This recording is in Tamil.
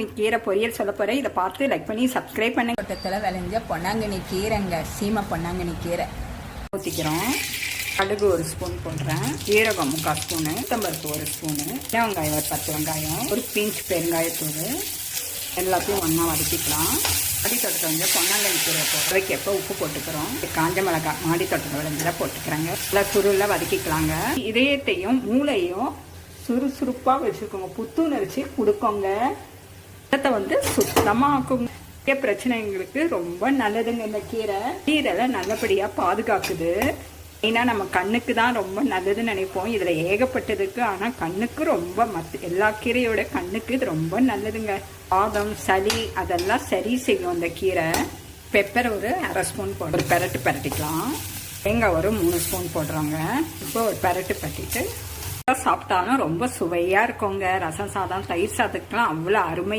இன்னைக்கு கீரை பொரியல் சொல்ல போறேன். இதை பார்த்து லைக் பண்ணி சப்ஸ்கிரைப் பண்ணுங்க. தோட்டத்தில் விளைஞ்ச பொன்னாங்கண்ணி கீரைங்க. சீமை பொன்னாங்கண்ணி கீரை. ஊற்றிக்கிறோம் கடுகு ஒரு ஸ்பூன் போடுறேன். ஜீரகம் முக்கால் ஸ்பூனு உத்தம்பருப்பு ஒரு ஸ்பூனு சின்ன வெங்காயம் ஒரு பத்து வெங்காயம் ஒரு பிஞ்ச் பெருங்காயத்தூள். எல்லாத்தையும் ஒன்றா வதக்கிக்கலாம். மாடி தோட்டத்தில் வந்து பொன்னாங்கண்ணி கீரை போடுறதுக்கு எப்போ உப்பு போட்டுக்கிறோம். காஞ்ச மிளகாய் மாடி தோட்டத்தில் விளைஞ்சதை போட்டுக்கிறாங்க. நல்லா சுருளில் வதக்கிக்கலாங்க. இதயத்தையும் மூளையும் சுறுசுறுப்பாக வச்சுக்கோங்க புத்துணர்ச்சி கொடுக்கோங்க. வந்து சுத்தமாக்கும். பிரச்சனைங்களுக்கு ரொம்ப நல்லதுங்க இந்த கீரை. கீரை நல்லபடியா பாதுகாக்குது. ஏன்னா நம்ம கண்ணுக்கு தான் ரொம்ப நல்லதுன்னு நினைப்போம். இதுல ஏகப்பட்டதுக்கு ஆனா கண்ணுக்கு ரொம்ப மத்த எல்லா கீரையோட கண்ணுக்கு இது ரொம்ப நல்லதுங்க. பாதம் சளி அதெல்லாம் சரி செய்யும் அந்த கீரை. பெப்பர் ஒரு அரை ஸ்பூன் போட்டு ஒரு பெரட்டு பரட்டிக்கலாம். தேங்காய் ஒரு மூணு ஸ்பூன் போடுறோங்க. இப்போ ஒரு பெரட்டு பட்டிட்டு சாப்பிட்டாலும் ரொம்ப சுவையா இருக்குங்க. ரசம் சாதம் தயிர் சாதத்துக்குலாம் அவ்வளோ அருமையா